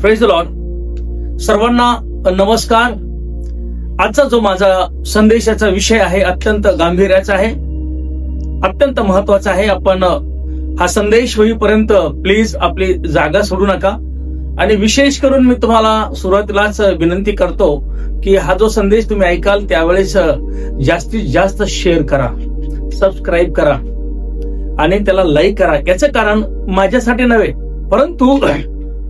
Phrase lawn सर्वांना नमस्कार. आजचा जो माझा संदेशाचा विषय आहे अत्यंत गांभीर्याचा आहे अत्यंत महत्त्वाचा आहे. आपण हा संदेश होईपर्यंत प्लीज आपली जागा सोडू नका. आणि विशेष करून मी तुम्हाला सुरुवातीलाच विनंती करतो की हा जो संदेश तुम्ही ऐकाल त्यावेळेस जास्तीत जास्त शेअर करा सबस्क्राईब करा. आणि त्याला लाईक करा. याचं कारण माझ्यासाठी नव्हे परंतु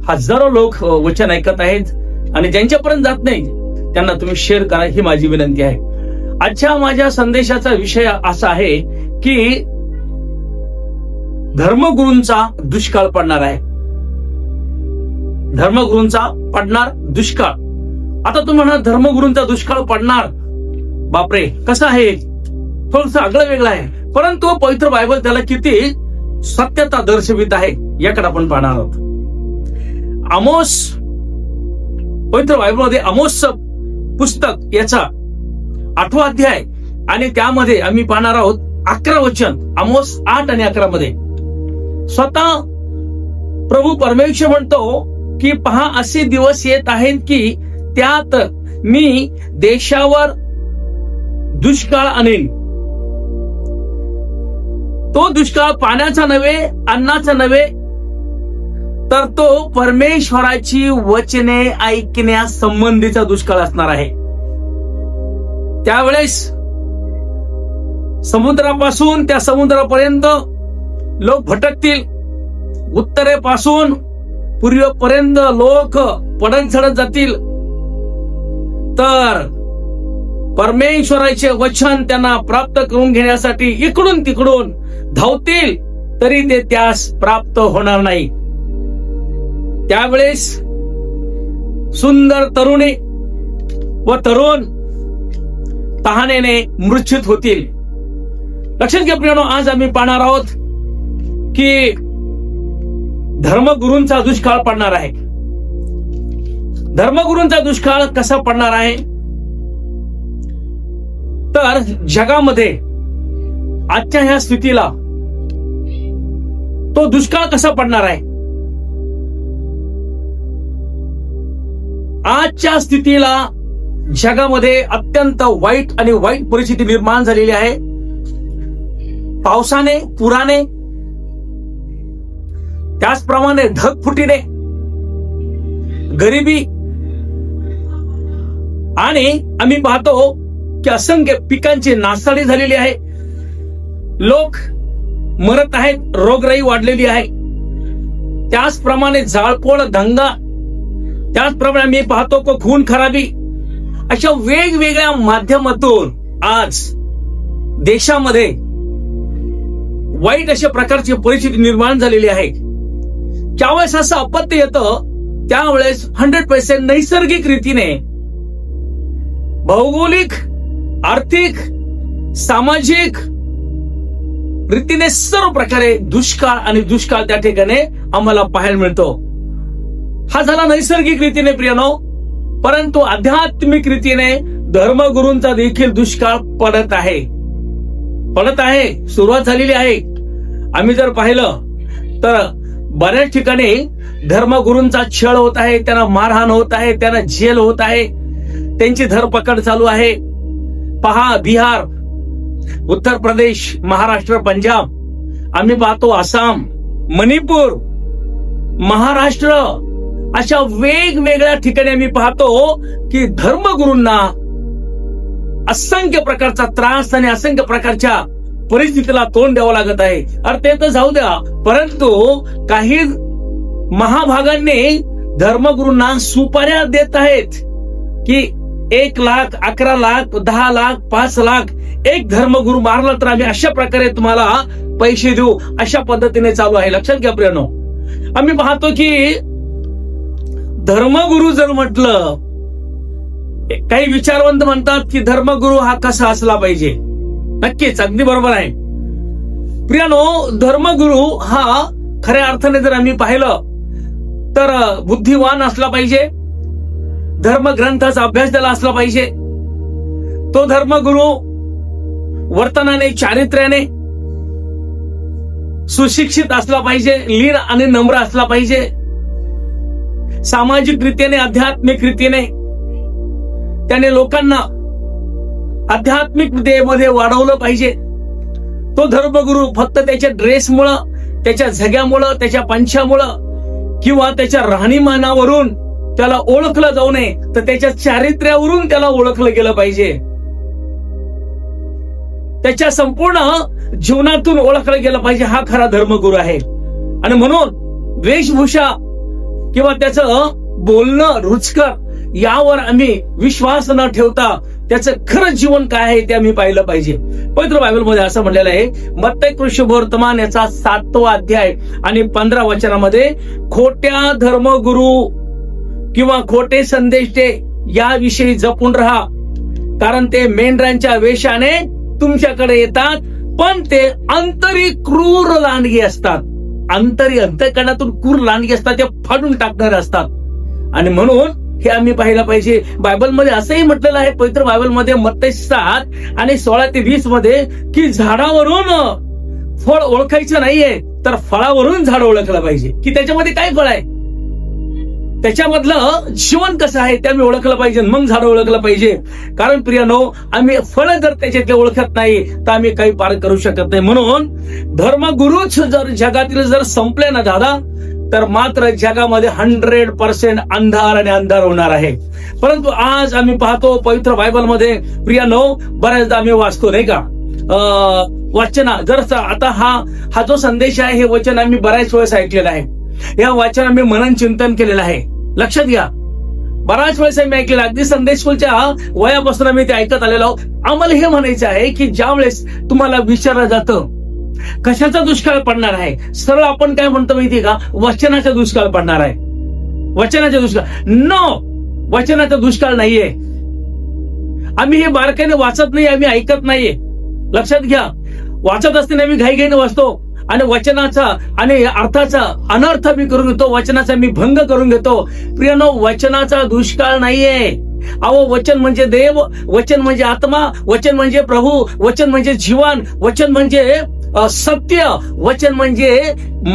हजारो लोक वचन ऐकत आहेत आणि ज्यांच्यापर्यंत जात नाही त्यांना तुम्ही शेअर करा ही माझी विनंती आहे. आजच्या माझ्या संदेशाचा विषय असा आहे की धर्मगुरूंचा दुष्काळ पडणार आहे. धर्मगुरूंचा पडणार दुष्काळ. आता तुम्ही म्हणा धर्मगुरूंचा दुष्काळ पडणार? बापरे कसं आहे? थोडस आगळं वेगळं आहे. परंतु पवित्र बायबल त्याला किती सत्यता दर्शवित आहे याकडे आपण पाहणार आहोत. आमोस पवित्र बायबलमध्ये अमोस पुस्तक याचा आठवा अध्याय. आणि त्यामध्ये आम्ही पाहणार आहोत अकरा वचन अमोस आठ आणि अकरा मध्ये. स्वतः प्रभू परमेश्वर म्हणतो की पहा असे दिवस येत आहेत की त्यात मी देशावर दुष्काळ आणेन. तो दुष्काळ पाण्याचा नव्हे अन्नाचा नव्हे तर तो परमेश्वराची वचने ऐकण्यास संबंधीचा दुष्काळ असणार आहे. त्यावेळेस समुद्रापासून त्या समुद्रापर्यंत लोक भटकतील. उत्तरेपासून पूर्वेपर्यंत लोक पडत चढत जातील. तर परमेश्वराचे वचन त्यांना प्राप्त करून घेण्यासाठी इकडून तिकडून धावतील तरी ते त्यास प्राप्त होणार नाही. त्यावेळेस सुंदर तरुणी व तरुण तहानेने मृच्छित होतील. लक्षात घ्या प्रियानो आज आम्ही पाहणार आहोत की धर्मगुरूंचा दुष्काळ पडणार आहे. धर्मगुरूंचा दुष्काळ कसा पडणार आहे? तर जगामध्ये आजच्या ह्या स्थितीला तो दुष्काळ कसा पडणार आहे? आजच्या स्थितीला जगामध्ये अत्यंत वाईट आणि वाईट परिस्थिती निर्माण झालेली आहे. पावसाने पुराने त्याचप्रमाणे ढगफुटीने गरिबी आणि आम्ही पाहतो की असंख्य पिकांची नासाडी झालेली आहे. लोक मरत आहेत रोगराई वाढलेली आहे. त्याचप्रमाणे जाळपोळ दंगा त्याचप्रमाणे मी पाहतो को खून खराबी. अशा वेगवेगळ्या माध्यमातून आज देशामध्ये वाईट अशा प्रकारची परिस्थिती निर्माण झालेली आहे. ज्यावेळेस असं अपत्य येतं त्यावेळेस हंड्रेड पर्सेंट नैसर्गिक रीतीने भौगोलिक आर्थिक सामाजिक रीतीने सर्व प्रकारे दुष्काळ आणि दुष्काळ त्या ठिकाणी आम्हाला पाहायला मिळतो. हा झाला नैसर्गिक रीतीने प्रियनो. परंतु आध्यात्मिक रीतीने धर्मगुरूंचा देखील दुष्काळ पडत आहे. पडत आहे. सुरुवात झालेली आहे. आम्ही जर पाहिलं तर बऱ्याच ठिकाणी धर्मगुरूंचा छळ होत आहे त्यांना मारहाण होत आहे त्यांना जेल होत आहे त्यांची धरपकड चालू आहे. पहा बिहार उत्तर प्रदेश महाराष्ट्र पंजाब. आम्ही पाहतो आसाम मणिपूर महाराष्ट्र. अशा वेगवेगळ्या ठिकाणी आम्ही पाहतो की धर्मगुरूंना असंख्य प्रकारचा त्रास आणि असंख्य प्रकारच्या परिस्थितीला तोंड द्यावं लागत आहे. अरे ते तर जाऊ द्या. परंतु काही महाभागांनी धर्मगुरूंना सुपाऱ्या देत आहेत की एक लाख अकरा लाख दहा लाख पाच लाख एक धर्मगुरू मारला तर आम्ही अशा प्रकारे तुम्हाला पैसे देऊ. अशा पद्धतीने चालू आहे. लक्षात घ्या प्रियनो. आम्ही पाहतो की धर्मगुरु जर म्हटलं काही विचारवंत म्हणतात की धर्मगुरू हा कसा असला पाहिजे? नक्कीच अगदी बरोबर आहे. प्रियानो धर्मगुरु हा खऱ्या अर्थाने जर आम्ही पाहिलं तर बुद्धिवान असला पाहिजे. धर्मग्रंथाचा अभ्यास त्याला असला पाहिजे. तो धर्मगुरु वर्तनाने चारित्र्याने सुशिक्षित असला पाहिजे लीन आणि नम्र असला पाहिजे. सामाजिक रीतीने आध्यात्मिक रीतीने त्याने लोकांना आध्यात्मिकमध्ये वाढवलं पाहिजे. तो धर्मगुरु फक्त त्याच्या ड्रेसमुळं त्याच्या झग्यामुळं त्याच्या पंछामुळं किंवा त्याच्या राहणीमानावरून त्याला ओळखलं जाऊ नये तर त्याच्या चारित्र्यावरून त्याला ओळखलं गेलं पाहिजे. त्याच्या संपूर्ण जीवनातून ओळखलं गेलं पाहिजे. हा खरा धर्मगुरू आहे. आणि म्हणून वेशभूषा किंवा त्याचं बोलणं रुचकर यावर आम्ही विश्वास न ठेवता त्याचं खरं जीवन काय आहे ते आम्ही पाहिलं पाहिजे. पवित्र बायबलमध्ये असं म्हणलेलं आहे मत्तय कृष्ण वर्तमान याचा सातवा अध्याय आणि पंधरा वचनामध्ये खोट्या धर्मगुरू किंवा खोटे संदेश दे याविषयी जपून राहा. कारण ते मेंढरांच्या वेशाने तुमच्याकडे येतात पण ते अंतरी क्रूर लांडगी असतात. अंतरी अंतकरणातून कूर लांडगे असतात ते फाडून टाकणारे असतात. आणि म्हणून हे आम्ही पाहिलं पाहिजे. बायबलमध्ये असंही म्हटलेलं आहे पवित्र बायबलमध्ये मत्ते सात आणि सोळा ते वीसमध्ये की झाडावरून फळ ओळखायचं नाहीये तर फळावरून झाड ओळखलं पाहिजे. की त्याच्यामध्ये काय फळ आहे? त्याच्यामधलं जीवन कसं आहे ते आम्ही ओळखलं पाहिजे मग झाड ओळखलं पाहिजे. कारण प्रियानो आम्ही फळ जर त्याच्यातले ओळखत नाही तर आम्ही काही पार करू शकत नाही. म्हणून धर्मगुरूच जर जगातील जर संपले ना दादा तर मात्र जगामध्ये हंड्रेड पर्सेंट अंधार आणि अंधार होणार आहे. परंतु आज आम्ही पाहतो पवित्र बायबलमध्ये प्रियानो बऱ्याचदा आम्ही वाचतो नाही का? अं, वाचना जर आता हा हा जो संदेश आहे हे वचन आम्ही बऱ्याच वेळेस ऐकलेलं आहे. या वाचन मी मनन चिंतन केलेलं आहे. लक्षात घ्या. बराच वेळेस आम्ही ऐकलेलं अगदी संदेश स्कूलच्या वयापासून आम्ही ते ऐकत आलेलो आहोत. आम्हाला हे म्हणायचं आहे की ज्या वेळेस तुम्हाला विचारलं जातं कशाचा दुष्काळ पडणार आहे? सरळ आपण काय म्हणतो माहितीये का? वचनाचा दुष्काळ पडणार आहे. वचनाचा दुष्काळ. नो वचनाचा दुष्काळ नाहीये. आम्ही हे बारकाईने वाचत नाही आम्ही ऐकत नाहीये. लक्षात घ्या. वाचत असताना आम्ही घाईघाईने वाचतो. आणि वचनाचा आणि अर्थाचा अनर्थ मी करून घेतो वचनाचा मी भंग करून घेतो. प्रियनो वचनाचा दुष्काळ नाहीये. अहो वचन म्हणजे देव वचन म्हणजे आत्मा वचन म्हणजे प्रभू वचन म्हणजे जीवन वचन म्हणजे सत्य वचन म्हणजे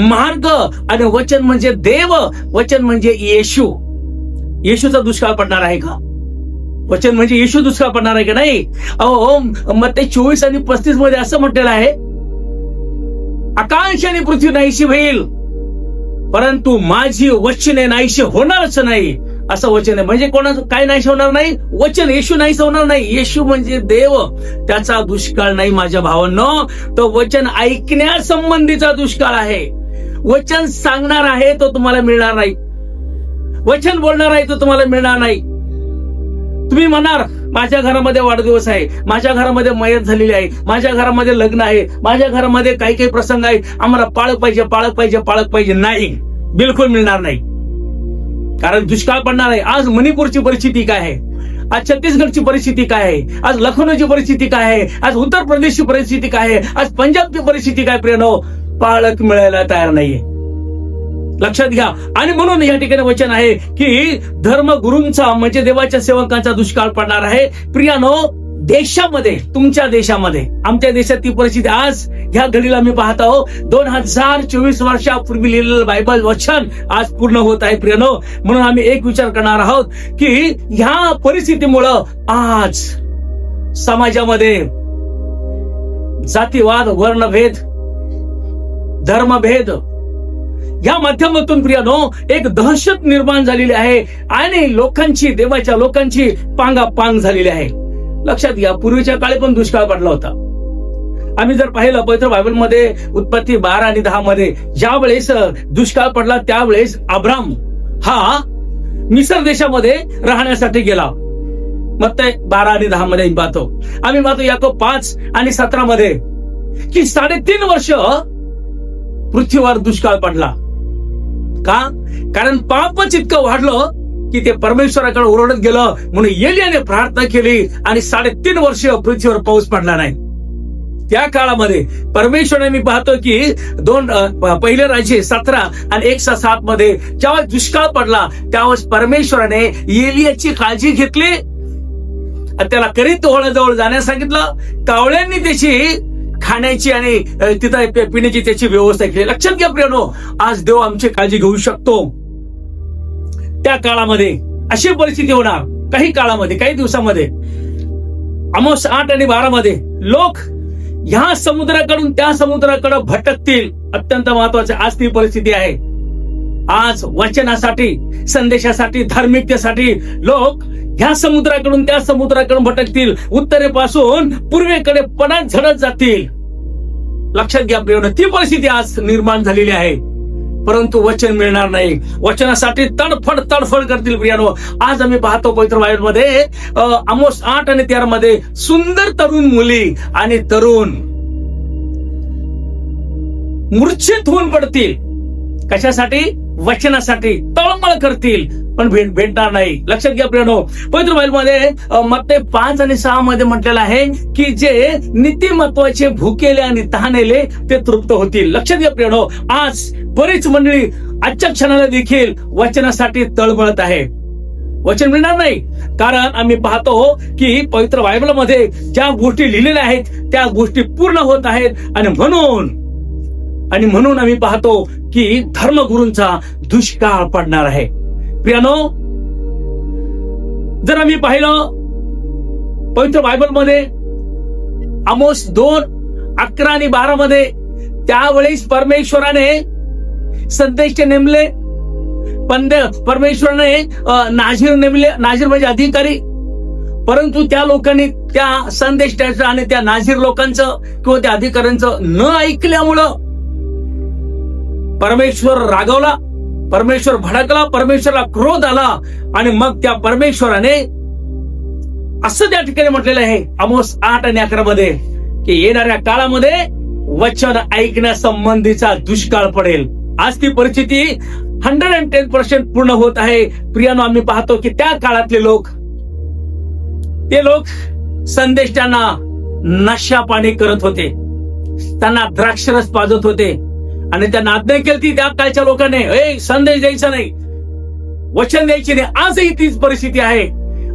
मार्ग आणि वचन म्हणजे देव वचन म्हणजे येशू. येशूचा दुष्काळ पडणार आहे का? वचन म्हणजे येशू दुष्काळ पडणार आहे का नाही? अहो मग ते चोवीस आणि पस्तीसमध्ये असं म्हटलेलं आहे आकांक्षाने पृथ्वी नाहीशी होईल. परंतु माझी वचने नाहीशी होणारच नाही. असं वचन आहे. म्हणजे कोणाचं काय नाहीशी होणार नाही? वचन येशू नाहीस होणार नाही. येशू म्हणजे देव. त्याचा दुष्काळ नाही माझ्या भावांनो. तो वचन ऐकण्यासंबंधीचा दुष्काळ आहे. वचन सांगणार आहे तो तुम्हाला मिळणार नाही. वचन बोलणार आहे तो तुम्हाला मिळणार नाही. तुम्ही म्हणार माझ्या घरामध्ये वाढदिवस आहे. माझ्या घरामध्ये मयत झालेली आहे. माझ्या घरामध्ये लग्न आहे. माझ्या घरामध्ये काही काही प्रसंग आहे आम्हाला पाळक पाहिजे पाळक पाहिजे पाळक पाहिजे नाही. बिलकुल मिळणार नाही. कारण दुष्काळ पडणार आहे. आज मणिपूरची परिस्थिती काय आहे? आज छत्तीसगडची परिस्थिती काय आहे? आज लखनौची परिस्थिती काय आहे? आज उत्तर प्रदेशची परिस्थिती काय आहे? आज पंजाबची परिस्थिती काय प्रियनो? पाळक मिळायला तयार नाहीये. लक्षात घ्या. आणि म्हणून या ठिकाणी वचन आहे की धर्मगुरूंचा म्हणजे देवाच्या सेवकांचा दुष्काळ पडणार आहे. प्रियानो देशामध्ये तुमच्या देशामध्ये आमच्या देशात ती परिस्थिती आज ह्या घडीला मी पाहत आहोत. दोन हजार चोवीस वर्षापूर्वी लिहिलेलं बायबल वचन आज पूर्ण होत आहे प्रियनो. म्हणून आम्ही एक विचार करणार आहोत की ह्या परिस्थितीमुळं आज समाजामध्ये जातीवाद वर्णभेद धर्मभेद या माध्यमातून प्रियानो एक दहशत निर्माण झालेली आहे आणि लोकांची देवाच्या लोकांची पांगापांग झालेली आहे. लक्षात घ्या पूर्वीच्या काळी पण दुष्काळ पडला होता. आम्ही जर पाहिलं पवित्र बायबलमध्ये उत्पत्ती बारा आणि दहा मध्ये ज्या वेळेस दुष्काळ पडला त्यावेळेस अब्राम हा मिसर देशामध्ये राहण्यासाठी गेला. मग ते बारा आणि दहा मध्ये पाहतो. आम्ही पाहतो याको पाच आणि सतरा मध्ये की साडेतीन वर्ष पृथ्वीवर दुष्काळ पडला. का? कारण पापच इतकं वाढलं की ते परमेश्वराकडे ओरडत गेलं. म्हणून एलियाने प्रार्थना केली आणि साडेतीन वर्ष पृथ्वीवर पाऊस पडला नाही. त्या काळामध्ये परमेश्वराने मी पाहतो की दोन पहिले राज्य सतरा आणि एकशे सात मध्ये जेव्हा दुष्काळ पडला त्यावेळेस परमेश्वराने एलियाची काळजी घेतली. आणि त्याला करीत ओळाजवळ जाण्यास सांगितलं. कावळ्यांनी त्याची खाण्याची आणि तिथं पिण्याची त्याची व्यवस्था केली. लक्षात घ्या प्रियानो आज देव आमची काळजी घेऊ शकतो. त्या काळामध्ये अशी परिस्थिती होणार काही काळामध्ये काही दिवसामध्ये. अमोस आठ आणि बारा मध्ये लोक ह्या समुद्राकडून त्या समुद्राकडे भटकतील. अत्यंत महत्वाची आज ती परिस्थिती आहे. आज वचनासाठी संदेशासाठी धार्मिकतेसाठी लोक ह्या समुद्राकडून त्या समुद्राकडून भटकतील. उत्तरेपासून पूर्वेकडे पणात झडत जातील. लक्षात घ्या प्रेरणा ती परिस्थिती आज निर्माण झालेली आहे. परंतु वचन मिळणार नाही. वचनासाठी तडफड तडफड करतील प्रियानो. आज आम्ही पाहतो पवित्रमध्ये अमोस आठ आणि तेरा मध्ये सुंदर तरुण मुली आणि तरुण मूर्छित होऊन पडतील. कशासाठी? वचनासाठी तळमळ करतील. पण भेट भेटणार नाही. लक्षात घ्या प्रेरणो पवित्र बाईबलमध्ये मते पाच आणि सहा मध्ये म्हटलेलं आहे की जे नीतिमत्वाचे भूकेले आणि तहानेले ते तृप्त होतील. लक्षात घ्या प्रेरणो आज बरीच मंडळी आजच्या क्षणाला देखील वचनासाठी तळमळत आहे. वचन मिळणार नाही. कारण आम्ही पाहतो की पवित्र बायबलमध्ये ज्या गोष्टी लिहिलेल्या आहेत त्या गोष्टी पूर्ण होत आहेत. आणि म्हणून आणि म्हणून आम्ही पाहतो की धर्मगुरूंचा दुष्काळ पडणार आहे. प्रियानो जर आम्ही पाहिलं पवित्र बायबलमध्ये आमोस दोन अकरा आणि बारा मध्ये त्यावेळेस परमेश्वराने संदेश नेमले पण परमेश्वराने नाझीर नेमले नाझीर म्हणजे अधिकारी परंतु त्या लोकांनी त्या संदेशाचं आणि त्या नाझीर लोकांचं किंवा त्या अधिकाऱ्यांचं न ऐकल्यामुळं परमेश्वर रागवला परमेश्वर भडकला परमेश्वरला क्रोध आला आणि मग त्या परमेश्वराने असं त्या ठिकाणी म्हटलेलं आहे अमोस आठ आणि अकरा मध्ये की येणाऱ्या काळामध्ये वचन ऐकण्यासंबंधीचा दुष्काळ पडेल. आज ती परिस्थिती हंड्रेड अँड टेन पर्सेंट पूर्ण होत आहे. प्रियानो आम्ही पाहतो की त्या काळातले लोक ते लोक संदेश त्यांना नशा पाणी करत होते. त्यांना द्राक्षरस पाजत होते. आणि त्यांना आज्ञा केली त्या काळच्या लोकांनी. ए संदेश द्यायचा नाही. वचन द्यायचे नाही. आजही तीच परिस्थिती आहे.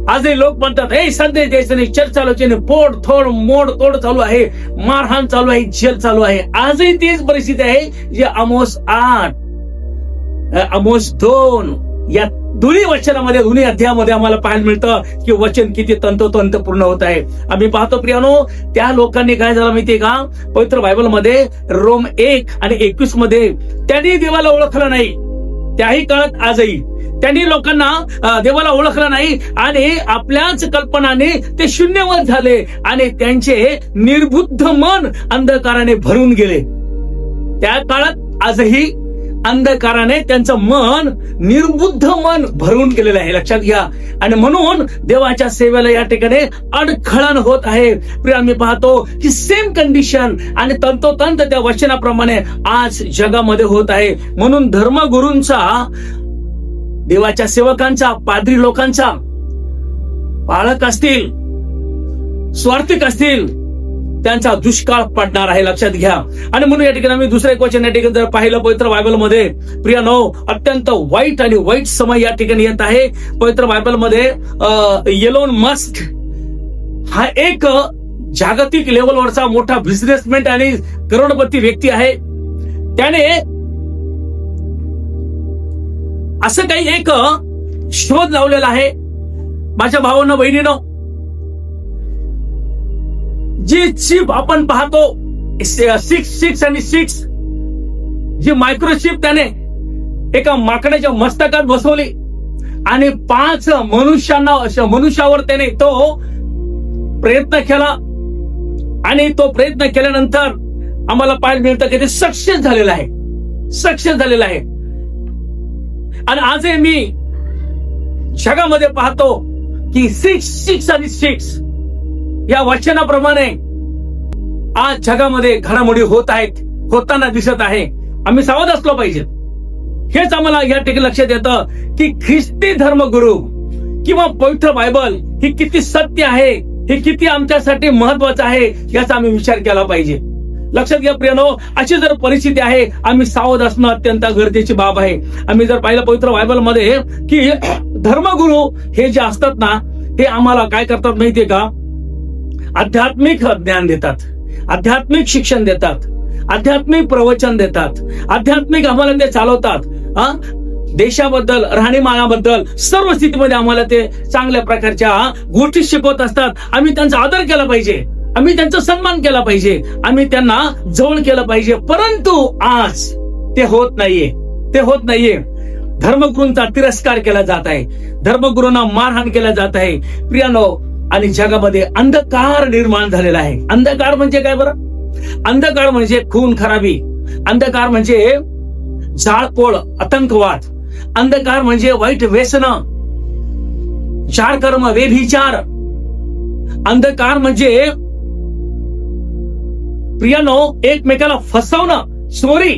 आजही लोक म्हणतात हे संदेश द्यायचा नाही. चर्च चालूची नाही. पोट थोड मोड तोड चालू आहे. मारहाण चालू आहे. जेल चालू आहे. आजही तीच परिस्थिती आहे जे अमोस आठ अमोस दोन या दोन्ही वचनामध्ये दोन्ही अध्यायामध्ये आम्हाला पाहायला मिळतं की वचन किती तंतोतंत पूर्ण होत आहे. आम्ही पाहतो प्रियानो त्या लोकांनी काय झालं माहितीये का? पवित्र बायबलमध्ये रोम एक आणि एकवीसमध्ये त्यांनी देवाला ओळखलं नाही. त्याही काळात आजही त्यांनी लोकांना देवाला ओळखलं नाही आणि आपल्याच कल्पनाने ते शून्यवत झाले आणि त्यांचे निर्बुद्ध मन अंधकाराने भरून गेले. त्या काळात आजही अंधकाराने त्यांचं मन निर्बुद्ध मन भरून गेलेलं आहे लक्षात घ्या. आणि म्हणून देवाच्या सेवेला या ठिकाणी अडखळण होत आहे. आम्ही पाहतो की सेम कंडिशन आणि तंतोतंत त्या वचनाप्रमाणे आज जगामध्ये होत आहे. म्हणून धर्मगुरूंचा देवाच्या सेवकांचा पादरी लोकांचा पाळक असतील स्वार्थिक असतील त्यांचा दुष्काळ पडणार आहे लक्षात घ्या. आणि म्हणून या ठिकाणी आम्ही दुसरं एक वचन या ठिकाणी जर पाहिलं पवित्र बायबलमध्ये प्रिया नो अत्यंत वाईट आणि वाईट समय या ठिकाणी येत आहे. पवित्र बायबलमध्ये येलोन मस्क हा एक जागतिक लेवलवरचा मोठा बिझनेसमॅन आणि करोडपती व्यक्ती आहे. त्याने असं काही एक शोध लावलेला आहे. माझ्या भावांना बहिणीनं जी चिप आपण पाहतो सिक्स सिक्स आणि सिक्स जी मायक्रोशिप त्याने एका माकडाच्या मस्तकात बसवली. आणि पाच मनुष्यांना अशा मनुष्यावर त्याने तो प्रयत्न केला. आणि तो प्रयत्न केल्यानंतर आम्हाला पाहायला मिळतं की ते सक्सेस झालेलं आहे. सक्सेस झालेलं आहे. आणि आजही मी जगामध्ये पाहतो की सिक्स सिक्स आणि सिक्स या वचनाप्रमाणे आज जगामध्ये घडामोडी होत आहेत होताना दिसत आहे. आम्ही सावध असलो पाहिजे. हेच आम्हाला या ठिकाणी लक्षात येतं की ख्रिस्ती धर्मगुरु किंवा पवित्र बायबल ही किती सत्य आहे हे किती आमच्यासाठी महत्वाचं आहे याचा आम्ही विचार केला पाहिजे. लक्षात घ्या प्रियनो अशी जर परिस्थिती आहे आम्ही सावध असणं अत्यंत गरजेची बाब आहे. आम्ही जर पाहिलं पवित्र बायबलमध्ये की धर्मगुरु हे जे असतात ना हे आम्हाला काय करतात माहितीये का? आध्यात्मिक ज्ञान देतात. आध्यात्मिक शिक्षण देतात. आध्यात्मिक प्रवचन देतात. आध्यात्मिक आम्हाला ते चालवतात. हा देशाबद्दल राहणीमानाबद्दल सर्व स्थितीमध्ये आम्हाला ते चांगल्या प्रकारच्या गोष्टी शिकवत असतात. आम्ही त्यांचा आदर केला पाहिजे. आम्ही त्यांचा सन्मान केला पाहिजे. आम्ही त्यांना जवळ केलं पाहिजे. परंतु आज ते होत नाहीये. ते होत नाहीये. धर्मगुरूंचा तिरस्कार केला जात आहे. धर्मगुरूंना मारहाण केला जात आहे. प्रियानो आणि जगामध्ये अंधकार निर्माण झालेला आहे. अंधकार म्हणजे काय बरं? अंधकार म्हणजे खून खराबी. अंधकार म्हणजे जाळपोळ आतंकवाद. अंधकार म्हणजे वाईट व्यसन. चार कर्म वेभिचार अंधकार म्हणजे प्रियानो एकमेकाला फसवणं चोरी.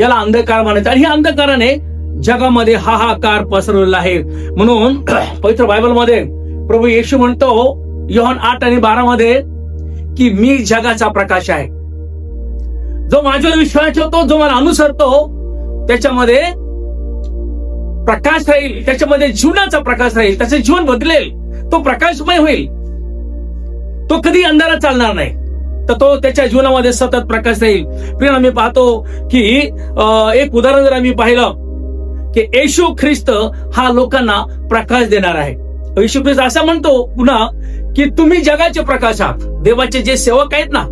याला अंधकार मानायचं आणि अंधकाराने जगामध्ये हाहाकार पसरवलेला आहे. म्हणून पवित्र बायबलमध्ये प्रभू येशू म्हणतो योहन आठ आणि बारा मध्ये की मी जगाचा प्रकाश आहे. जो माझ्यावर विश्वास ठेवतो जो मला अनुसरतो त्याच्यामध्ये प्रकाश राहील त्याच्यामध्ये जीवनाचा प्रकाश राहील त्याचे जीवन बदलेल तो प्रकाशमय होईल. तो कधी अंधारात चालणार नाही तर तो त्याच्या जीवनामध्ये सतत प्रकाश राहील. प्रिय आम्ही पाहतो की अं, एक उदाहरण जर आम्ही पाहिलं की येशू ख्रिस्त हा लोकांना प्रकाश देणार आहे. ख्रिस्त असं म्हणतो पुन्हा की तुम्ही जगाचे प्रकाश आहात. देवाचे जे सेवक आहेत ना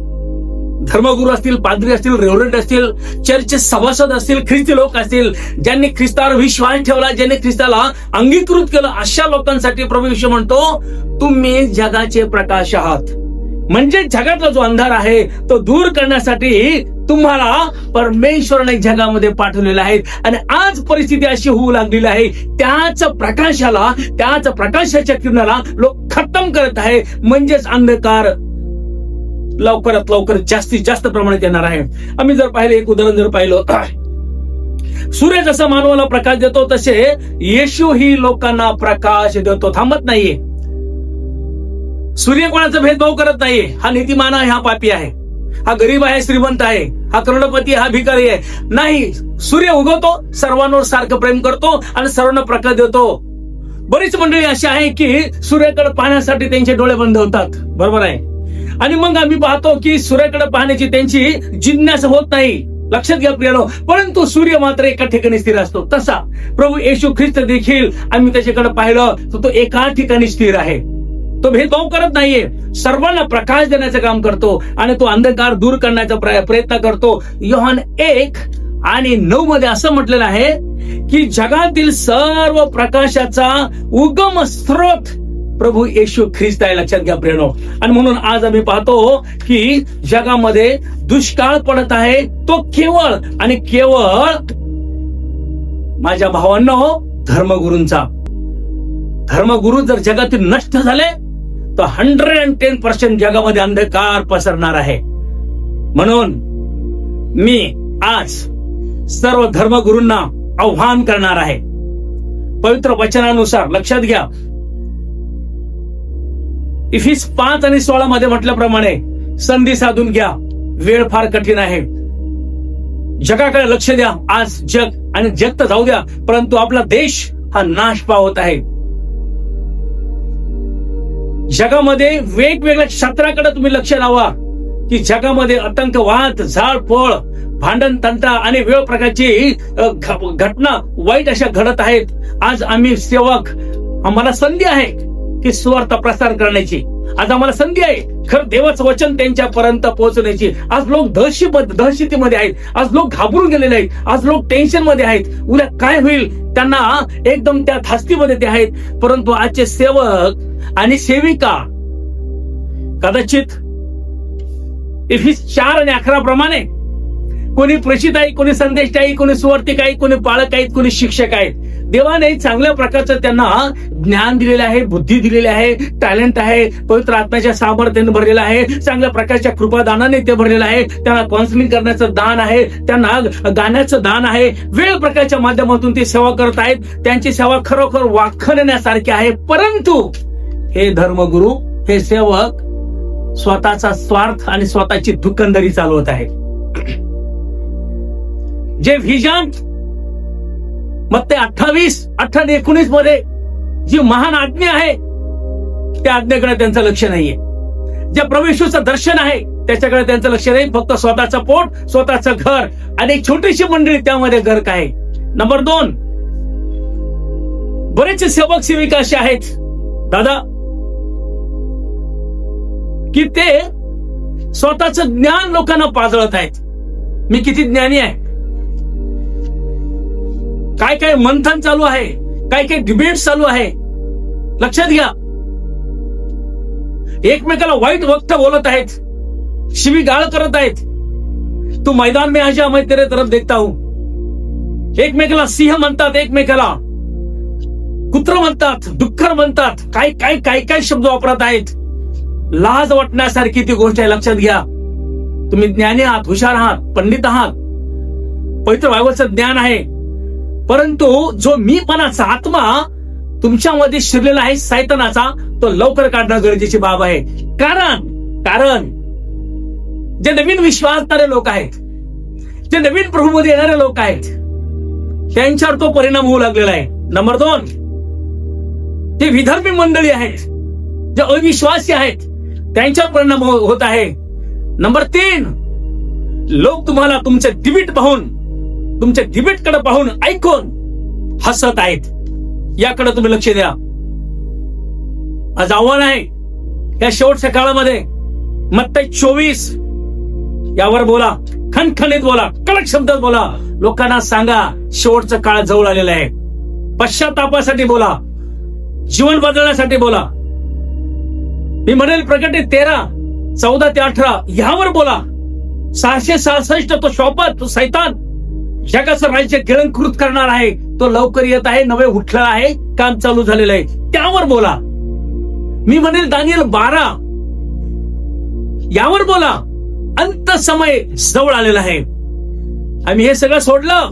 धर्मगुरू असतील पादरी असतील रेव्हरंट असतील चर्चचे सभासद असतील ख्रिस्ती लोक असतील ज्यांनी ख्रिस्तावर विश्वास ठेवला ज्यांनी ख्रिस्ताला अंगीकृत केलं अशा लोकांसाठी प्रभू येशू म्हणतो तुम्ही जगाचे प्रकाश आहात. म्हणजे जगातला जो अंधार आहे तो दूर करण्यासाठी तुम्हाला परमेश्वराने जगामध्ये पाठवलेले आहे. आणि आज परिस्थिती अशी होऊ लागलेली आहे. त्याच प्रकाशाला त्याच प्रकाशाच्या किरणाला लोक खतम करत आहे. म्हणजेच अंधकार लवकरात लवकर जास्तीत जास्त प्रमाणात येणार आहे. आम्ही जर पाहिलं एक उदाहरण जर पाहिलं. सूर्य जसा मानवाला प्रकाश देतो तसे येशू ही लोकांना प्रकाश देतो. थांबत नाहीये. सूर्य कोणाचा भेदभाव करत नाहीये. हा नीतिमान आहे हा पापी आहे. हा गरीब आहे श्रीमंत आहे. हा करोडपती हा भिकारी आहे. नाही सूर्य उगवतो सर्वांवर सारखं प्रेम करतो आणि सर्वांना प्रकाश देतो. बरीच मंडळी अशी आहे की सूर्याकडे पाहण्यासाठी त्यांचे डोळे बंद होतात. बरोबर आहे? आणि मग आम्ही पाहतो की सूर्याकडे पाहण्याची त्यांची जिज्ञासा होत नाही. लक्षात घ्या प्रियानो परंतु सूर्य मात्र एका ठिकाणी स्थिर असतो. तसा प्रभू येशू ख्रिस्त देखील आम्ही त्याच्याकडे पाहिलं तर तो एका ठिकाणी स्थिर आहे. तो भेदभाव करत नाहीये. सर्वांना प्रकाश देण्याचं काम करतो आणि तो अंधकार दूर करण्याचा प्रयत्न करतो. योहान एक आणि नऊ मध्ये असं म्हटलेलं आहे की जगातील सर्व प्रकाशाचा उगम स्रोत प्रभू येशू ख्रिस्त आहे. लक्षात घ्या प्रेरणो आणि म्हणून आज आम्ही पाहतो की जगामध्ये दुष्काळ पडत आहे. तो केवळ आणि केवळ माझ्या भावांनो धर्मगुरूंचा. धर्मगुरू जर जगातील नष्ट झाले तर हंड्रेड अँड टेन पर्सेंट जगामध्ये अंधकार पसरणार आहे. म्हणून मी आज सर्व धर्मगुरूंना आव्हान करणार आहे. पवित्र वचनानुसार लक्षात घ्या. इफिस पाच आणि सोळा मध्ये म्हटल्याप्रमाणे संधी साधून घ्या. वेळ फार कठीण आहे. जगाकडे लक्ष द्या. आज जग आणि जग तर जाऊ द्या परंतु आपला देश हा नाश पावत आहे. जगामध्ये वेगवेगळ्या क्षेत्राकडे तुम्ही लक्ष लावा. की जगामध्ये आतंकवाद झाडपोळ भांडण तंटा आणि वेळ प्रकारची घटना वाईट अशा घडत आहेत. आज आम्ही सेवक आम्हाला संधी आहे की सुवार्थ प्रसार करण्याची. आज आम्हाला संधी आहे. खरं देवाचं वचन त्यांच्यापर्यंत पोहोचण्याची. आज लोक दहशी दहशतीमध्ये आहेत. आज लोक घाबरून गेलेले आहेत. आज लोक टेन्शनमध्ये आहेत. उद्या काय होईल? त्यांना एकदम त्या धास्तीमध्ये ते आहेत. परंतु आजचे सेवक आणि सेविका कदाचित इफिस चार आणि अकरा प्रमाणे कोणी प्रसिद्ध आहे कोणी संदेश आहे कोणी सुवर्तिक आहे कोणी पाळक आहेत कोणी शिक्षक आहेत. देवाने चांगल्या प्रकारचं त्यांना ज्ञान दिलेलं आहे बुद्धी दिलेली आहे टॅलेंट आहे पवित्र आत्म्याच्या सामर्थ्याने भरलेलं आहे चांगल्या प्रकारच्या कृपादानाने ते भरलेलं आहे त्यांना काउन्सिलिंग करण्याचं दान आहे त्यांना गाण्याचं दान आहे वेळ प्रकारच्या माध्यमातून ते सेवा करत आहेत त्यांची सेवा खरोखर वाखणण्यासारखी आहे परंतु हे धर्मगुरु हे सेवक स्वतःचा स्वार्थ आणि स्वतःची दुकानदारी चालवत आहेत. जे व्हिजन मग ते अठ्ठावीस अठरा एकोणीसमध्ये जी महान आज्ञा आहे त्या आज्ञेकडे त्यांचं लक्ष नाहीये. ज्या प्रवेशूचं दर्शन आहे त्याच्याकडे त्यांचं लक्ष नाही. फक्त स्वतःचं पोट स्वतःचं घर आणि एक छोटीशी मंडळी त्यामध्ये घर काय? नंबर दोन बरेच सेवक सेविका असे आहेत. दादा की ते स्वतःच ज्ञान लोकांना पाजळत आहेत. मी किती ज्ञानी आहे. काय काय मंथन चालू आहे? काय काय डिबेट चालू आहे? लक्षात घ्या. एकमेकाला वाईट वक्त बोलत आहेत. शिवी गाळ करत आहेत. तू मैदान में आजा मैं तेरे तरफ देखता हूं. एकमेकाला सिंह म्हणतात एकमेकाला. कुत्र म्हणतात डुक्कर म्हणतात. काय काय काय काय शब्द वापरत आहेत? लाज वाटण्यासारखी ती गोष्ट आहे लक्षात घ्या. तुम्ही ज्ञानी आहात हुशार आहात पंडित आहात. पवित्र बायबलचं ज्ञान आहे. परंतु जो मीपणाचा आत्मा तुमच्यामध्ये शिरलेला आहे सायतनाचा तो लवकर काढणं गरजेची बाब आहे. कारण कारण जे नवीन विश्वासणारे लोक आहेत जे नवीन प्रभूमध्ये येणारे लोक आहेत त्यांच्यावर तो परिणाम होऊ लागलेला आहे. नंबर दोन जे विधर्मी मंडळी आहेत जे अविश्वासी आहेत त्यांच्यावर परिणाम हो-, होत आहे. नंबर तीन लोक तुम्हाला तुमचे डिबिट पाहून तुमच्या डिबेटकडे पाहून ऐकून हसत आहेत. याकडे तुम्ही लक्ष द्या. आज आव्हान आहे या शेवटच्या काळामध्ये मत्त चोवीस यावर बोला खणखणीत बोला कडक शब्दात बोला. लोकांना सांगा शेवटचा काळ जवळ आलेला आहे. पश्चातापासाठी बोला जीवन बदलण्यासाठी बोला. मी म्हणेल प्रकटे तेरा चौदा ते अठरा ह्यावर बोला. सहाशे सहासष्ट तो शॉपत तो सैतान. जगाचं राज्य गिळंकृत करणार आहे. तो लवकर येत आहे नवे उठला आहे काम चालू झालेलं आहे. त्यावर बोला. मी म्हणेल दानियल बारा यावर बोला. अंत समय जवळ आलेला आहे. आम्ही हे सगळं सोडलं.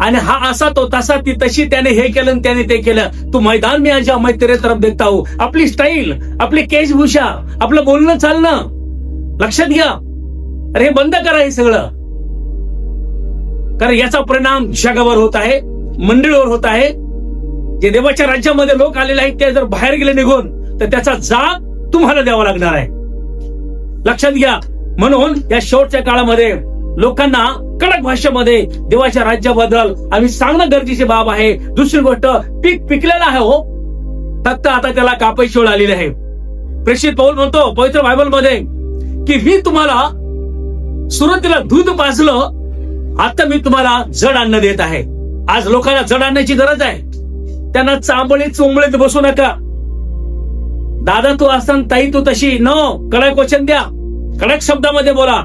आणि हा असा तो तसा ती तशी त्याने हे केलं आणि त्याने ते केलं. तू मैदान मी आज मैं तेरे तरफ देखता हूं. आपली स्टाईल आपली केशभूषा आपलं बोलणं चालणं. लक्षात घ्या. अरे हे बंद करा हे सगळं. कारण याचा परिणाम जगावर होत आहे मंडळीवर होत आहे. जे देवाच्या राज्यामध्ये लोक आलेले आहेत ते जर बाहेर गेले निघून तर त्याचा जाग तुम्हाला द्यावा लागणार आहे. लक्षात घ्या म्हणून या शेवटच्या काळामध्ये लोकांना कडक भाषेमध्ये देवाच्या राज्याबद्दल आम्ही सांगणं गरजेची बाब आहे. दुसरी गोष्ट पीक पिकलेलं आहे हो. फक्त आता त्याला कापायची वेळ आलेली आहे. प्रेषित पौल म्हणतो पवित्र बायबलमध्ये की मी तुम्हाला सुरुवातीला दूध पाजलं आता मी तुम्हाला जड अन्न देत आहे. आज लोकांना जड आणण्याची गरज आहे. त्यांना चांबळे चोंबळीत बसू नका. दादा तू असताना ताई तू तशी. न कडक वचन द्या. कडक शब्दामध्ये बोला.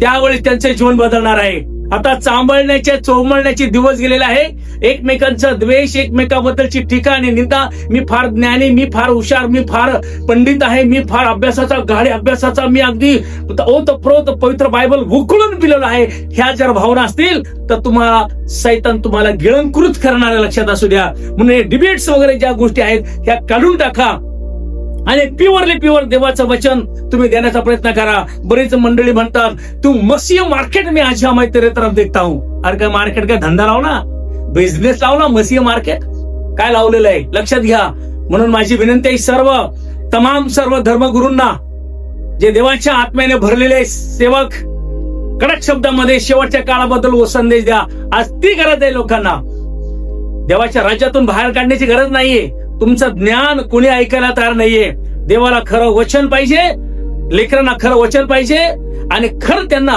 त्यावेळी त्यांचे जीवन बदलणार आहे. आता चांबळण्याचे चोंबळण्याचे दिवस गेलेले आहे. एकमेकांचा द्वेष एकमेकाबद्दलची टीका आणि निंदा. मी फार ज्ञानी मी फार हुशार मी फार पंडित आहे मी फार अभ्यासाचा गाडी अभ्यासाचा मी अगदी ओत प्रोत पवित्र बायबल उकळून पिलेलो आहे. ह्या जर भावना असतील तर तुम्हाला सैतान तुम्हाला गिळंकृत करणाऱ्या लक्षात असू द्या. म्हणून डिबेट्स वगैरे ज्या गोष्टी आहेत ह्या काढून टाका. आणि प्युअरली प्युअर देवाचं वचन तुम्ही देण्याचा प्रयत्न करा. बरीच मंडळी म्हणतात तू मसीह मार्केट मी आज हमारे तेरे तरफ देखता हूं. अरे काय मार्केट काय धंदा लाव ना. बिझनेस लाव ना मसीह मार्केट काय लावलेलं आहे? लक्षात घ्या. म्हणून माझी विनंती आहे सर्व तमाम सर्व धर्मगुरूंना जे देवाच्या आत्म्याने भरलेले सेवक कडक शब्दामध्ये शेवटच्या काळाबद्दल व संदेश द्या. आज ती गरज आहे लोकांना. देवाच्या राज्यातून बाहेर काढण्याची गरज नाहीये. तुमचं ज्ञान कोणी ऐकायला तयार नाहीये. देवाला खरं वचन पाहिजे लेकरांना खरं वचन पाहिजे आणि खरं त्यांना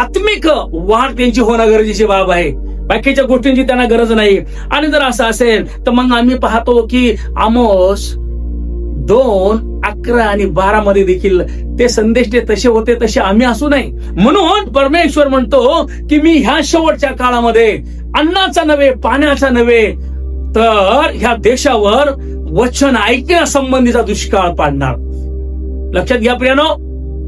आत्मिक वाढ त्यांची होणं गरजेची बाब आहे. बाकीच्या गोष्टींची त्यांना गरज नाही. आणि जर असं असेल तर मग आम्ही पाहतो की आमोस दोन अकरा आणि बारा मध्ये देखील ते संदेश ते तसे होते तसे आम्ही असू नाही म्हणून परमेश्वर म्हणतो की मी ह्या शेवटच्या काळामध्ये अन्नाचा नव्हे पाण्याचा नव्हे तर ह्या देशावर वचन ऐकण्यासंबंधीचा दुष्काळ पाडणार. लक्षात घ्या प्रियानो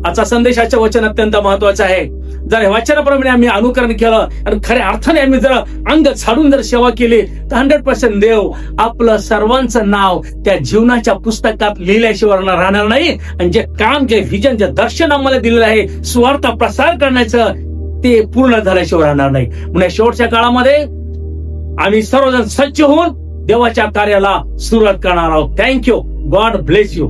आजचा संदेशाचे वचन अत्यंत महत्वाचं आहे. जर वचनाप्रमाणे आम्ही अनुकरण केलं आणि खऱ्या अर्थाने आम्ही जर अंग झाडून जर सेवा केली तर हंड्रेड पर्सेंट देव आपलं सर्वांचं नाव त्या जीवनाच्या पुस्तकात लिहिल्याशिवाय राहणार नाही. आणि जे काम जे व्हिजन जे दर्शन आम्हाला दिलेलं आहे स्वार्थ प्रसार करण्याचं ते पूर्ण झाल्याशिवाय राहणार नाही. म्हणून शेवटच्या काळामध्ये आम्ही सर्वजण सज्ज होऊन देवाच्या कार्याला सुरुवात करणार आहोत. Thank you God bless you